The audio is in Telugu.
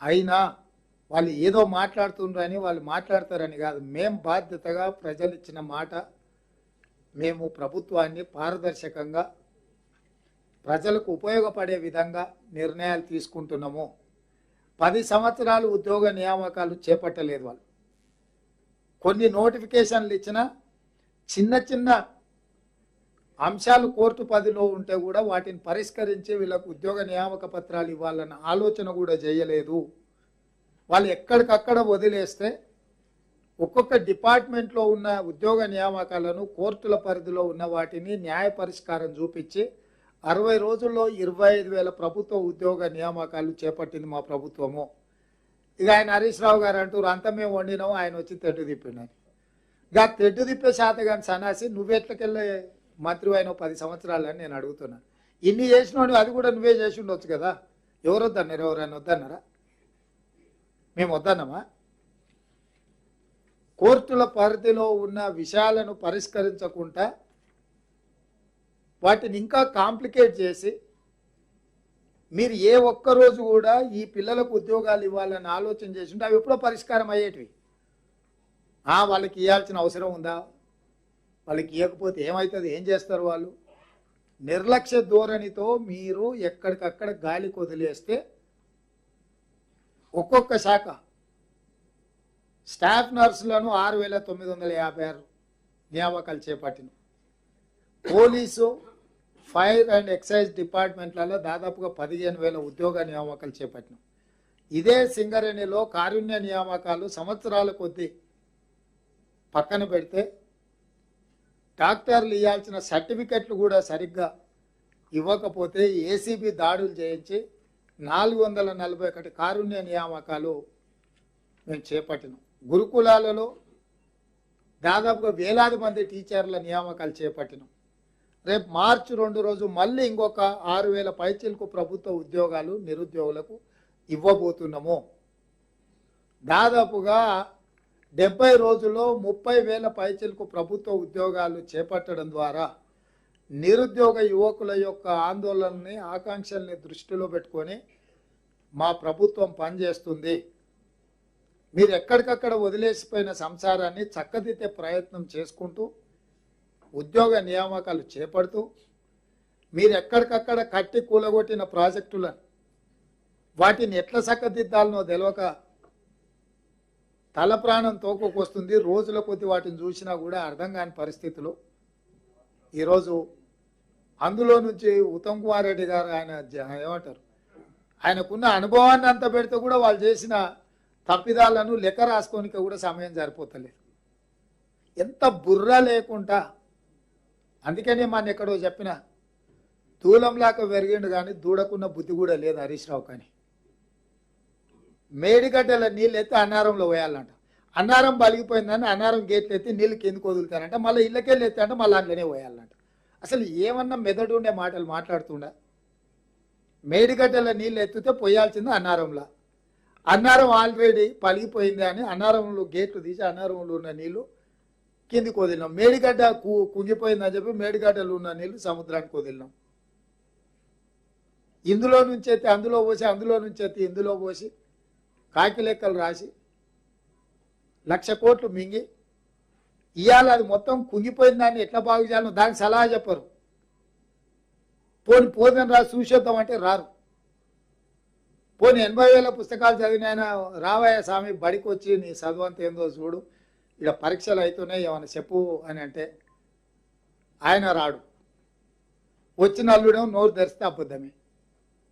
అయినా వాళ్ళు ఏదో మాట్లాడుతుండ్రని వాళ్ళు మాట్లాడతారని కాదు. మేము బాధ్యతగా ప్రజలు ఇచ్చిన మాట మేము ప్రభుత్వాన్ని పారదర్శకంగా ప్రజలకు ఉపయోగపడే విధంగా నిర్ణయాలు తీసుకుంటున్నాము. పది సంవత్సరాలు ఉద్యోగ నియామకాలు చేపట్టలేదు వాళ్ళు. కొన్ని నోటిఫికేషన్లు ఇచ్చిన చిన్న చిన్న అంశాలు కోర్టు పదిలో ఉంటే కూడా వాటిని పరిష్కరించి వీళ్ళకు ఉద్యోగ నియామక పత్రాలు ఇవ్వాలన్న ఆలోచన కూడా చేయలేదు. వాళ్ళు ఎక్కడికక్కడ వదిలేస్తే ఒక్కొక్క డిపార్ట్మెంట్లో ఉన్న ఉద్యోగ నియామకాలను కోర్టుల పరిధిలో ఉన్న వాటిని న్యాయ పరిష్కారం చూపించి అరవై రోజుల్లో ఇరవై ఐదు వేల ప్రభుత్వ ఉద్యోగ నియామకాలు చేపట్టింది మా ప్రభుత్వము. ఇక ఆయన హరీష్ రావు గారు అంటారు అంతా మేము వండినాము ఆయన వచ్చి తెడ్డు తిప్పినారు ఇక తెడ్డు తిప్పే శాతగాని సన్నాసి నువ్వెట్లకెళ్ళే మంత్రి అయిన పది సంవత్సరాలు అని నేను అడుగుతున్నాను ఇన్ని చేసినోడు అది కూడా నువ్వే చేసి ఉండొచ్చు కదా? ఎవరు వద్దన్నారు ఎవరైనా వద్దన్నారా? మేము వద్దన్నామా? కోర్టుల పరిధిలో ఉన్న విషయాలను పరిష్కరించకుండా వాటిని ఇంకా కాంప్లికేట్ చేసి మీరు ఏ ఒక్క రోజు కూడా ఈ పిల్లలకు ఉద్యోగాలు ఇవ్వాలని ఆలోచన చేసి ఉంటే అవి ఎప్పుడో పరిష్కారం అయ్యేటివి. వాళ్ళకి ఇవ్వాల్సిన అవసరం ఉందా? వాళ్ళకి ఇవ్వకపోతే ఏమవుతుంది ఏం చేస్తారు వాళ్ళు? నిర్లక్ష్య ధోరణితో మీరు ఎక్కడికక్కడ గాలి వదిలేస్తే ఒక్కొక్క శాఖ. స్టాఫ్ నర్సులను ఆరు వేల తొమ్మిది వందల యాభై ఆరు నియామకాలు చేపట్టిన పోలీసు ఫైర్ అండ్ ఎక్సైజ్ డిపార్ట్మెంట్లలో దాదాపుగా పదిహేను వేల ఉద్యోగ నియామకాలు చేపట్టినాం ఇదే సింగరేణిలో కారుణ్య నియామకాలు సంవత్సరాల కొద్దీ పక్కన పెడితే డాక్టర్లు ఇవ్వాల్సిన సర్టిఫికెట్లు కూడా సరిగ్గా ఇవ్వకపోతే ఏసీబీ దాడులు చేయించి నాలుగు వందల నలభై ఒకటి కారుణ్య నియామకాలు మేము చేపట్టినాం. గురుకులాలలో దాదాపుగా వేలాది మంది టీచర్ల నియామకాలు చేపట్టినాం. రేపు మార్చి రెండు రోజు మళ్ళీ ఇంకొక ఆరు వేల పైచీలకు ప్రభుత్వ ఉద్యోగాలు నిరుద్యోగులకు ఇవ్వబోతున్నాము. దాదాపుగా డెబ్బై రోజుల్లో ముప్పై వేల పైచలకు ప్రభుత్వ ఉద్యోగాలు చేపట్టడం ద్వారా నిరుద్యోగ యువకుల యొక్క ఆందోళనని ఆకాంక్షల్ని దృష్టిలో పెట్టుకొని మా ప్రభుత్వం పనిచేస్తుంది. మీరు ఎక్కడికక్కడ వదిలేసిపోయిన సంసారాన్ని చక్కదిద్దే ప్రయత్నం చేసుకుంటూ ఉద్యోగ నియామకాలు చేపడుతూ మీరు ఎక్కడికక్కడ కట్టి కూలగొట్టిన ప్రాజెక్టులను వాటిని ఎట్లా చక్కదిద్దాలనో తెలియక తల ప్రాణం తోకొకొస్తుంది. రోజుల కొద్ది వాటిని చూసినా కూడా అర్థం కాని పరిస్థితులు ఈరోజు అందులో నుంచి ఉత్తమ్ కుమార్ రెడ్డి గారు ఆయన ఏమంటారు? ఆయనకున్న అనుభవాన్ని అంత పెడితే కూడా వాళ్ళు చేసిన తప్పిదాలను లెక్క రాసుకోనికి కూడా సమయం సరిపోతలేదు. ఎంత బుర్ర లేకుండా అందుకనే మన ఎక్కడో చెప్పిన దూలంలాక పెరిగిండు కానీ దూడకున్న బుద్ధి కూడా లేదు హరీష్ రావు కానీ. మేడిగడ్డల నీళ్ళు ఎత్తి అన్నారంలో పోయాలంట. అన్నారం బలిగిపోయిందని అన్నారం గేట్లు ఎత్తి నీళ్ళు కిందకు వదులుతారంట. మళ్ళీ ఇళ్ళకెళ్ళి ఎత్తే అంటే మళ్ళీ అందులోనే పోయాలంట. అసలు ఏమన్నా మెదడు ఉండే మాటలు మాట్లాడుతుండ? మేడిగడ్డల నీళ్ళు ఎత్తితే పోయాల్సింది అన్నారంలో. అన్నారం ఆల్రెడీ పలిగిపోయింది అని అన్నారంలో గేట్లు తీసి అన్నారంలో ఉన్న నీళ్ళు కిందికి వదిలినాం. మేడిగడ్డ కు కుంగిపోయిందని చెప్పి మేడిగడ్డలు ఉన్న నీళ్ళు సముద్రానికి వదిలినాం. ఇందులో నుంచి ఎత్తి అందులో పోసి అందులో నుంచి ఎత్తి ఇందులో పోసి కాకి లెక్కలు రాసి లక్ష కోట్లు మింగి ఇవాళ అది మొత్తం కుంగిపోయిన దాన్ని ఎట్లా బాగు చేయాలో దానికి సలహా చెప్పరు. పోని పోదని రా చూసేద్దాం అంటే రారు. పోనీ ఎనభై వేల పుస్తకాలు చదివిన ఆయన రావయ్య స్వామి బడికి వచ్చి నీ చదువంత ఏందో చూడు ఇక్కడ పరీక్షలు అవుతున్నాయి ఏమైనా చెప్పు అని అంటే ఆయన రాడు. వచ్చిన అల్లుడేమో నోరు తెరిస్తే అబద్ధమే.